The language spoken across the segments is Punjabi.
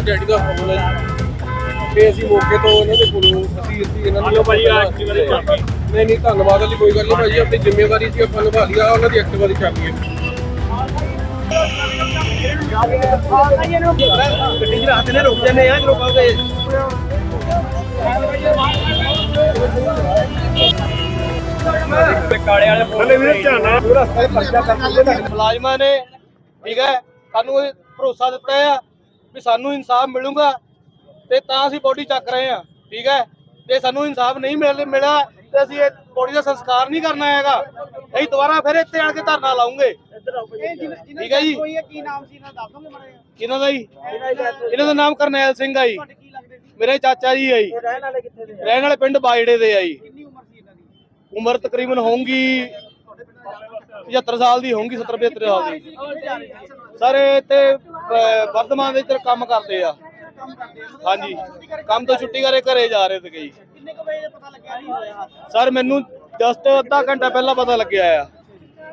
ਡੈਡੀ ਦਾ ਫੋਨ ਹੈ ਤੇ ਅਸੀਂ ਮੌਕੇ ਤੋਂ ਇਹਨਾਂ ਦੇ ਕੋਲੋਂ ਅਸੀਂ ਅਸੀਂ ਇਹਨਾਂ ਨੂੰ ਭਾਈ ਐਕਟਿਵਾ ਦੀ ਚਾਬੀ ਨਹੀਂ ਨਹੀਂ ਧੰਨਵਾਦ ਵਾਲੀ ਕੋਈ ਗੱਲ ਨਹੀਂ ਭਾਈ ਆਪਣੀ ਜ਼ਿੰਮੇਵਾਰੀ ਸੀ ਆਪਾਂ ਨਿਭਾ ਲਿਆ ਉਹਨਾਂ ਦੀ ਐਕਟਿਵਾ ਦੀ ਚਾਬੀ ਹੈ ਗੱਡੀ ਚ ਰੱਖਦੇ ਨੇ ਰੁਕ ਜਾਂਦੇ ਆ ਜਦੋਂ ਕਹੋਗੇ ਕਾਲੇ ਵਾਲੇ ਥੱਲੇ ਵੀਰੇ ਝਾਨਾ ਪੂਰਾ ਸਾਰੇ ਪਰਚਾ ਕਰਕੇ ਮੁਲਾਜ਼ਮਾਂ ਨੇ ਠੀਕ ਹੈ ਸਾਨੂੰ ਇਹ ਭਰੋਸਾ ਦਿੱਤਾ ਆ ਵੀ ਸਾਨੂੰ ਇਨਸਾਫ ਮਿਲੂਗਾ ਤੇ ਤਾਂ ਅਸੀਂ ਬੋਡੀ ਚੱਕ ਰਹੇ ਆ ਠੀਕ ਹੈ। ਜੇ ਸਾਨੂੰ ਇਨਸਾਫ ਨਹੀਂ ਮਿਲ ਮਿਲਿਆ ਤੇ ਅਸੀਂ ਇਹ ਬੋਡੀ ਦਾ ਸੰਸਕਾਰ ਨਹੀਂ ਕਰਨਾ ਹੈਗਾ। ਅਸੀਂ ਦੁਬਾਰਾ ਫਿਰ ਇੱਥੇ ਆਣ ਕੇ ਧਰਨਾ ਲਾਉਂਗੇ। ਠੀਕ ਹੈ ਜੀ। ਕੋਈ ਹੈ, ਕੀ ਨਾਮ ਸੀ ਇਹਨਾਂ ਦਾ? ਮਾੜਾ ਇਹਨਾਂ ਜੀ। ਇਹਨਾਂ ਦਾ ਨਾਮ ਕਰਨੈਲ ਸਿੰਘ ਆ ਜੀ। ਮੇਰੇ ਚਾਚਾ ਜੀ ਆ ਜੀ। ਰਹਿਣ ਵਾਲੇ ਕਿੱਥੇ ਦੇ? ਰਹਿਣ ਵਾਲੇ ਪਿੰਡ ਬਾਈੜੇ ਦੇ ਆ ਜੀ ਕਿੰਨੀ ਉਮਰ ਸੀ ਇਹਨਾਂ ਦੀ ਉਮਰ ਤਕਰੀਬਨ ਹੋਊਗੀ 75 ਸਾਲ ਦੀ ਹੋਊਗੀ 70 75 ਸਾਲ ਦੀ। ਸਰ, ਇਹ ਤੇ ਵਰਧਮਾਨ ਦੇ ਇੱਧਰ ਕੰਮ ਕਰਦੇ ਆ। ਹਾਂਜੀ। ਕੰਮ ਤੋਂ ਛੁੱਟੀ ਕਰੇ ਘਰੇ ਜਾ ਰਹੇ ਸੀਗੇ ਜੀ। ਸਰ, ਮੈਨੂੰ ਜਸਟ ਅੱਧਾ ਘੰਟਾ ਪਹਿਲਾਂ ਪਤਾ ਲੱਗਿਆ ਆ।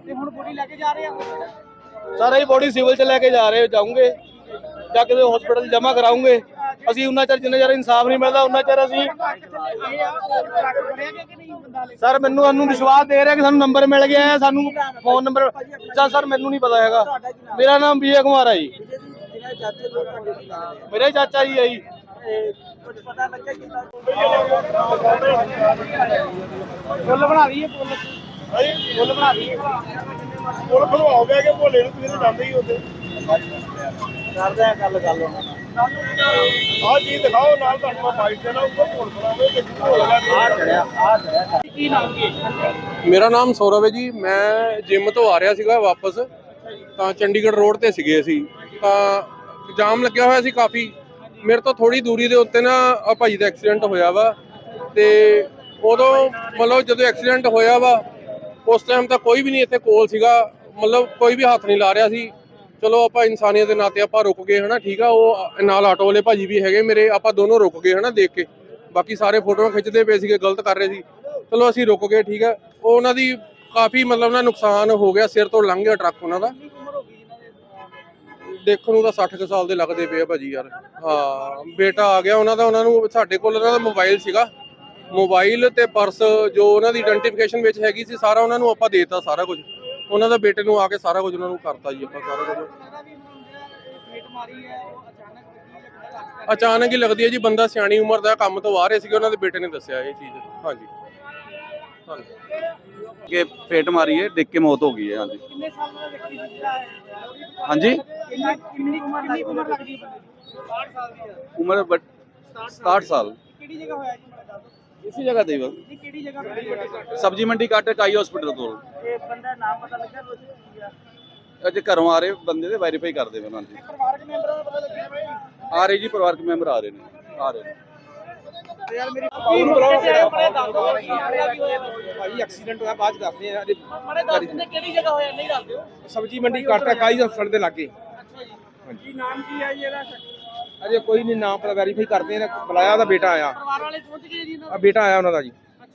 ਤੇ ਹੁਣ ਬੋਡੀ ਲੈ ਕੇ ਜਾ ਰਹੇ ਆ ਸਰ ਇਹ ਬੋਡੀ ਸਿਵਲ ਚ ਲੈ ਕੇ ਜਾ ਰਹੇ ਜਾਉਂਗੇ ਜਾ ਕੇ ਹਸਪੀਟਲ ਜਮ੍ਹਾਂ ਕਰਾਉਂਗੇ ਅਸੀਂ ਉਹਨਾਂ ਚਿਰ ਜਿੰਨਾ ਚਿਰ ਇਨਸਾਫ ਨਹੀਂ ਮਿਲਦਾ ਉਹਨਾਂ ਚਿਰ ਅਸੀਂ ਸਰ ਮੈਨੂੰ ਸਾਨੂੰ ਵਿਸ਼ਵਾਸ ਦੇ ਰਿਹਾ ਕਿ ਸਾਨੂੰ ਨੰਬਰ ਮਿਲ ਗਿਆ ਹੈ ਸਾਨੂੰ ਫੋਨ ਨੰਬਰ ਜਾਂ ਸਰ ਮੈਨੂੰ ਨਹੀਂ ਪਤਾ ਹੈਗਾ। ਮੇਰਾ ਨਾਮ ਵਿਜੇ ਕੁਮਾਰ ਹੈ ਜੀ। ਮੇਰੇ ਚਾਚਾ ਜੀ ਹੈ ਜੀ। ਕੁਝ ਪਤਾ ਲੱਗਿਆ ਕਿੰਨਾ ਫੁੱਲ ਬਣਾ ਦਈਏ ਫੁੱਲ। ਫੁੱਲ ਬਣਾ ਦਈਏ। ਖਲਵਾਓ ਗਿਆ ਕਿ ਭੋਲੇ ਨੂੰ ਤੁਸੀਂ ਤਾਂ ਜਾਂਦੇ ਹੀ ਉੱਥੇ। ਕਰਦੇ ਆ ਗੱਲ ਗੱਲ ਉਹਨਾਂ ਨਾਲ। ਆਹ ਚੀਜ਼ ਦਿਖਾਓ ਨਾਲ ਤੁਹਾਨੂੰ ਮੈਂ ਬਾਈਕ ਤੇ ਨਾ ਉੱਪਰ ਭੋਲ ਬਣਾਵੇ ਤੇ ਭੋਲ ਆ ਚੜਿਆ ਆ ਚੜਿਆ ਕੀ ਨਾਮ ਕੀ ਹੈ? ਮੇਰਾ ਨਾਮ ਸੌਰਵ ਹੈ ਜੀ ਮੈਂ ਜਿਮ ਤੋਂ ਆ ਰਿਹਾ ਸੀਗਾ ਵਾਪਸ ਤਾਂ ਚੰਡੀਗੜ੍ਹ ਰੋਡ ਤੇ ਸੀਗੇ ਅਸੀਂ ਤਾਂ ਜਾਮ ਲੱਗਿਆ ਹੋਇਆ ਸੀ ਕਾਫੀ ਮੇਰੇ ਤੋਂ ਥੋੜੀ ਦੂਰੀ ਦੇ ਉੱਤੇ ਨਾ ਆ ਭਾਈ ਦਾ ਐਕਸੀਡੈਂਟ ਹੋਇਆ ਵਾ ਤੇ ਉਦੋਂ ਮਤਲਬ ਜਦੋਂ ਐਕਸੀਡੈਂਟ ਹੋਇਆ ਵਾ ਉਸ ਟਾਈਮ ਤਾਂ ਕੋਈ ਵੀ ਨਹੀਂ ਇੱਥੇ ਕੋਲ ਸੀਗਾ ਮਤਲਬ ਕੋਈ ਵੀ ਹੱਥ ਨਹੀਂ ਲਾ ਰਿਹਾ ਸੀ ਚਲੋ ਆਪਾਂ ਇਨਸਾਨੀਅਤ ਦੇ ਨਾਤੇ ਆਪਾਂ ਰੁਕ ਗਏ, ਹਨਾ, ਠੀਕ ਆ, ਉਹ ਨਾਲ ਆਟੋ ਵਾਲੇ ਭਾਜੀ ਵੀ ਹੈਗੇ ਮੇਰੇ, ਆਪਾਂ ਦੋਨੋਂ ਰੁਕ ਗਏ, ਹਨਾ, ਦੇਖ ਕੇ। ਬਾਕੀ ਸਾਰੇ ਫੋਟੋਆਂ ਖਿੱਚਦੇ ਪਏ ਸੀਗੇ, ਗਲਤ ਕਰ ਰਹੇ ਸੀ। ਚਲੋ, ਅਸੀਂ ਰੁਕ ਗਏ, ਠੀਕ ਆ। ਉਹ ਉਹਨਾਂ ਦੀ ਕਾਫੀ ਮਤਲਬ ਨਾ ਨੁਕਸਾਨ ਹੋ ਗਿਆ, ਸਿਰ ਤੋਂ ਲੰਘ ਗਿਆ ਟਰੱਕ ਉਹਨਾਂ ਦਾ। ਦੇਖਣ ਨੂੰ ਤਾਂ 60 ਕੁ ਸਾਲ ਦੇ ਲੱਗਦੇ ਪਏ ਆ ਭਾਜੀ, ਯਾਰ। ਹਾਂ, ਬੇਟਾ ਆ ਗਿਆ ਉਹਨਾਂ ਦਾ, ਉਹਨਾਂ ਨੂੰ ਸਾਡੇ ਕੋਲ ਉਹਨਾਂ ਦਾ ਮੋਬਾਈਲ ਸੀਗਾ। ਮੋਬਾਈਲ ਤੇ ਪਰਸ, ਜੋ ਉਹਨਾਂ ਦੀ ਆਇਡੈਂਟੀਫਿਕੇਸ਼ਨ ਵਿੱਚ ਹੈਗੀ ਸੀ, ਸਾਰਾ ਉਹਨਾਂ ਨੂੰ ਆਪਾਂ ਦੇਤਾ ਸਾਰਾ ਕੁਝ। ਉਹਨਾਂ ਦਾ ਬੇਟੇ ਨੂੰ ਆ ਕੇ ਸਾਰਾ ਕੁਝ ਉਹਨਾਂ ਨੂੰ ਕਰਤਾ ਜੀ ਆਪਾਂ ਸਾਰਾ ਕੁਝ। ਲੱਗਦਾ ਵੀ ਹੁਣ ਜਿਹੜਾ ਫੇਟ ਮਾਰੀ ਹੈ ਉਹ ਅਚਾਨਕ ਹੀ ਲੱਗਦੀ ਹੈ ਜੀ ਬੰਦਾ ਸਿਆਣੀ ਉਮਰ ਦਾ ਕੰਮ ਤੋਂ ਆ ਰਹੇ ਸੀਗੇ ਉਹਨਾਂ ਦੇ ਬੇਟੇ ਨੇ ਦੱਸਿਆ ਇਹ ਚੀਜ਼। ਹਾਂਜੀ। ਹਾਂਜੀ। ਕਿ ਫੇਟ ਮਾਰੀ ਹੈ ਡਿੱਗ ਕੇ ਮੌਤ ਹੋ ਗਈ ਹੈ ਹਾਂਜੀ। ਕਿੰਨੇ ਸਾਲ ਦਾ ਵਿਅਕਤੀ ਸੀ ਜਿਹੜਾ ਹੈ ਹਾਂਜੀ? ਕਿੰਨੀ ਉਮਰ ਕਿੰਨੀ ਉਮਰ ਲੱਗਦੀ? ਹੈ ਬੰਦੇ ਦੀ 60 ਸਾਲ ਦੀ ਹੈ। ਉਮਰ ਬਟ 67 ਸਾਲ ਕਿਹੜੀ ਜਗ੍ਹਾ ਹੋਇਆ ਜੀ ਮੇਰਾ ਦੱਸ ਇਸੇ ਜਗ੍ਹਾ ਤੇ ਹੀ ਵਾ ਜੀ ਕਿਹੜੀ ਜਗ੍ਹਾ ਹੋਇਆ ਸਬਜੀ ਮੰਡੀ ਕੱਟ ਕਾਈ ਹਸਪੀਟਲ ਕੋਲ। ਇਹ ਬੰਦਾ ਨਾਮ ਪਤਾ ਲੱਗਿਆ ਰੋਜ਼ ਕੀ ਆ ਅੱਜ ਘਰੋਂ ਆ ਰਹੇ ਬੰਦੇ ਦੇ ਵੈਰੀਫਾਈ ਕਰਦੇ ਪਏ ਹਾਂਜੀ ਪਰਿਵਾਰਕ ਮੈਂਬਰਾਂ ਦਾ ਪਤਾ ਲੱਗਿਆ ਭਾਈ ਆ ਰਹੇ ਜੀ ਪਰਿਵਾਰਕ ਮੈਂਬਰ ਆ ਰਹੇ ਨੇ ਆ ਰਹੇ ਨੇ। ਯਾਰ ਮੇਰੀ ਕੀ ਬੁਲਾਓ ਬੜੇ ਦੱਸ ਦੋ ਕੀ ਹੋਇਆ ਭਾਈ ਐਕਸੀਡੈਂਟ ਹੋਇਆ ਬਾਅਦ ਚ ਦੱਸਦੇ ਆ। ਬੜੇ ਦੱਸ ਦਿੰਦੇ ਕਿਹੜੀ ਜਗ੍ਹਾ ਹੋਇਆ ਨਹੀਂ ਦੱਸ ਦਿਓ। ਸਬਜੀ ਮੰਡੀ ਕਾਟਾ ਕਾਈ ਹਸਪਤਾਲ ਦੇ ਲਾਗੇ। ਅੱਛਾ ਜੀ। ਨਾਮ ਕੀ ਹੈ ਜੀ ਇਹਦਾ? ਅਜੇ ਕੋਈ ਨਹੀਂ ਨਾਮ ਪਤਾ ਵੈਰੀਫਾਈ ਕਰਦੇ ਆ ਬੁਲਾਇਆ ਉਹਦਾ ਬੇਟਾ ਆਇਆ। ਪਰਿਵਾਰ ਵਾਲੇ ਪਹੁੰਚ ਗਏ ਜੀ ਆ ਬੇਟਾ ਆਇਆ ਉਹਨਾਂ ਦਾ ਜੀ।